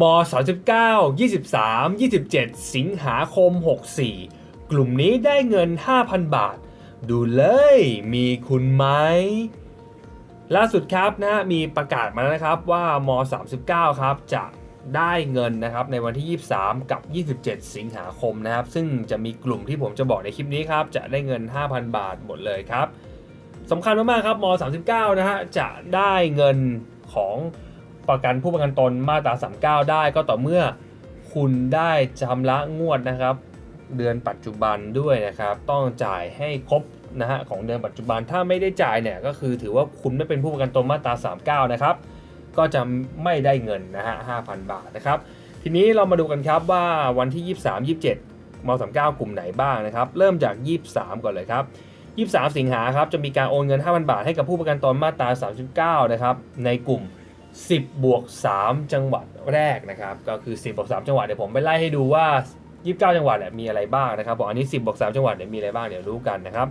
ม39 23 27 สิงหาคม 64 กลุ่มนี้ได้เงิน 5,000 บาท ดูเลยมีคุณไหม ล่าสุดครับนะมีประกาศมาแล้วนะครับว่าม39 ครับจะได้เงินนะครับในวันที่ 23 กับ 27 สิงหาคมนะครับ ซึ่งจะมีกลุ่มที่ผมจะบอกในคลิปนี้ครับ จะได้เงิน 5,000 บาทหมดเลยครับสำคัญมากๆครับม 39 นะฮะจะได้เงินของ ประกันผู้ประกันตนมาตรา 39 ได้ก็ต่อเมื่อคุณได้ชำระงวดนะครับ เดือนปัจจุบันด้วยนะครับ ต้องจ่ายให้ครบนะฮะของเดือนปัจจุบันถ้าไม่ได้จ่ายเนี่ยก็คือถือว่าคุณไม่เป็นผู้ประกันตนมาตรา 39 นะครับ ก็จะไม่ได้เงินนะฮะ 5,000 บาทนะครับ ทีนี้เรามาดูกันครับว่าวันที่ 23 27ม39 กลุ่มไหนบ้างนะครับ เริ่มจาก 23 ก่อนเลยครับ 23 สิงหาครับจะมีการโอนเงิน 5,000 บาทให้กับผู้ประกันตนมาตรา 39 นะครับในกลุ่ม 10 บวก 3 จังหวัดแรกนะครับ ก็คือ 10 บวก 3 จังหวัดเดี๋ยวผมไปไล่ให้ดูว่า 29 จังหวัดเนี่ยมีอะไรบ้างนะครับบอกอันนี้ 10 บวก 3 จังหวัดเนี่ยมีอะไรบ้างเดี๋ยวรู้กันนะครับ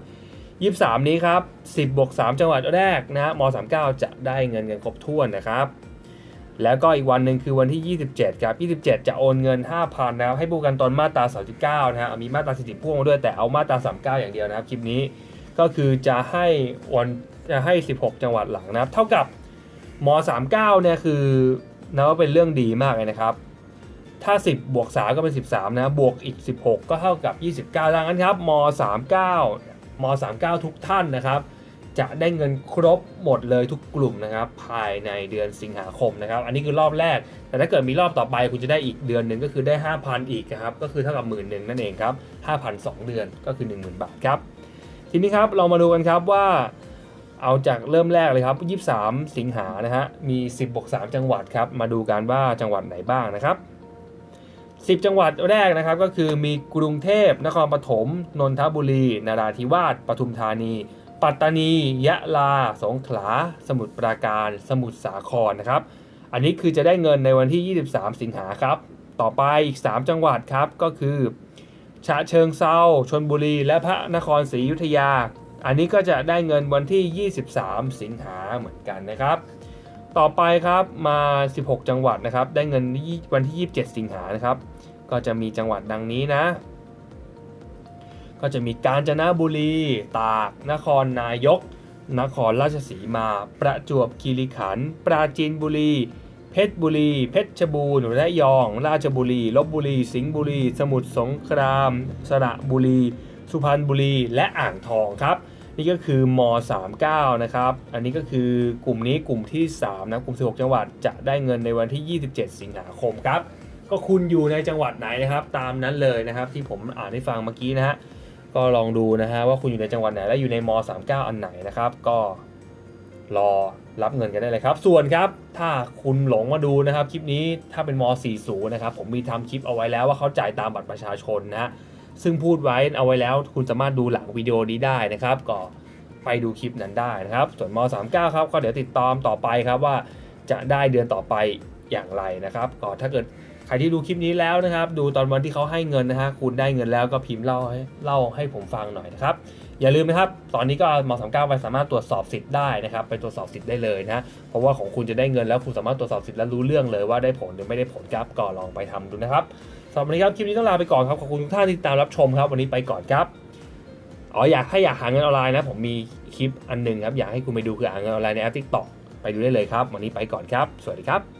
23 นี้ครับ 10 บวก 3 จังหวัดแรกนะม 39 จะได้เงินกันครบถ้วนนะครับ แล้วก็อีกวันหนึ่งคือวันที่ 27 ครับ 27 จะโอนเงิน 5,000นะครับให้ผู้กันตอนมาตรา 39 นะฮะมีมาตรา 40 พ่วงมาด้วยแต่เอามาตรา 39 อย่างเดียวนะครับคลิปนี้ก็คือจะให้วันจะให้ 16 จังหวัดหลังนะครับ เท่ากับ ม39เนี่ยคือนับว่าเป็นเรื่องดีมากเลยนะครับ ถ้า 10 บวก 3 ก็เป็น 13 นะ บวกอีก 16 ก็เท่ากับ 29 ดังนั้นครับม39ม39 ทุกท่านนะครับ จะได้เงินครบหมดเลยทุกกลุ่มนะครับ ภายในเดือนสิงหาคมนะครับ อันนี้คือรอบแรก แต่ถ้าเกิดมีรอบต่อไปคุณจะได้อีกเดือนหนึ่งก็คือได้ 5,000 อีกนะครับ ก็คือเท่ากับหมื่นหนึ่งนั่นเองครับ5,000 2เดือนก็คือ 10,000 บาทครับ ทีนี้ครับเรามาดูกันครับว่า เอาจากเริ่มแรกเลยครับ 23 สิงหานะฮะ มี 10บวก3จังหวัดครับ มาดูกันว่าจังหวัดไหนบ้างนะครับ 10 จังหวัดแรกนะครับ ก็คือมีกรุงเทพ นครปฐม นนทบุรี นราธิวาส ปทุมธานี ปัตตานี ยะลา สงขลา สมุทรปราการ สมุทรสาครนะครับ อันนี้คือจะได้เงินในวันที่ 23 สิงหาครับ ต่อไปอีก 3 จังหวัดครับ ก็คือฉะเชิงเซาชนบุรี และพระนครศรีอยุธยา อันนี้ก็จะได้เงินวันที่ 23 สิงหาเหมือนกันนะครับ ต่อไปครับมา 16 จังหวัดนะครับ ได้เงินวันที่ 27 สิงหานะครับ ก็จะมีจังหวัดดังนี้นะ ก็จะมีกาญจนบุรี ตาก นครนายก นครราชสีมา ประจวบคีรีขันธ์ปราจีนบุรีเพชรบุรี เพชรบูรณ์ระยอง ราชบุรี ลบบุรี สิงห์บุรี สมุทรสงคราม สระบุรี สุพรรณบุรี และอ่างทองครับ นี่ก็คือม39นะครับ อันนี้ก็คือกลุ่มนี้กลุ่มที่ 3 นะ กลุ่ม 16 จังหวัดจะได้เงินในวันที่ 27 สิงหาคมครับ ก็คุณอยู่ในจังหวัดไหนนะครับ ตามนั้นเลยนะครับ ที่ผมอ่านให้ฟังเมื่อกี้นะฮะ ก็ลองดูนะฮะว่าคุณอยู่ในจังหวัดไหนและอยู่ในม39 อันไหนนะครับ ก็รอรับเงินกันได้เลยครับ ส่วนครับ ถ้าคุณหลงมาดูนะครับ คลิปนี้ถ้าเป็นม40นะครับ ผมมีทำคลิปเอาไว้แล้วว่าเขาจ่ายตามบัตรประชาชนนะฮะ ซึ่งพูดไว้เอาไว้แล้วคุณสามารถดูหลังวิดีโอนี้ได้นะครับ ก็ไปดูคลิปนั้นได้นะครับ ส่วนม 39 ครับก็เดี๋ยวติดตามต่อไปครับว่าจะได้เดือนต่อไปอย่างไรนะครับก็ถ้าเกิด ใครที่ดูคลิปนี้แล้วนะครับ ดูตอนวันที่เขาให้เงินนะฮะคุณได้เงินแล้วก็พิมพ์เล่าให้เล่าให้ผมฟังหน่อยนะครับอย่าลืมนะครับ ตอนนี้ก็ม39ไปสามารถตรวจสอบสิทธิ์ได้นะครับ ไปตรวจสอบสิทธิ์ได้เลยนะ เพราะว่าของคุณจะได้เงินแล้วคุณสามารถตรวจสอบสิทธิ์และรู้เรื่องเลยว่าได้ผลหรือไม่ได้ผลครับก็ลองไปทำดูนะครับสำหรับวันนี้ครับคลิปนี้ต้องลาไปก่อนครับขอบคุณทุกท่านที่ติดตามรับชมครับ วันนี้ไปก่อนครับอ๋ออยากให้อยากหาเงินออนไลน์นะผมมีคลิปอันหนึ่งครับอยากให้คุณไปดูคือหาเงินออนไลน์ในแอป TikTok ไปดูได้เลยครับ วันนี้ไปก่อนครับ สวัสดีครับ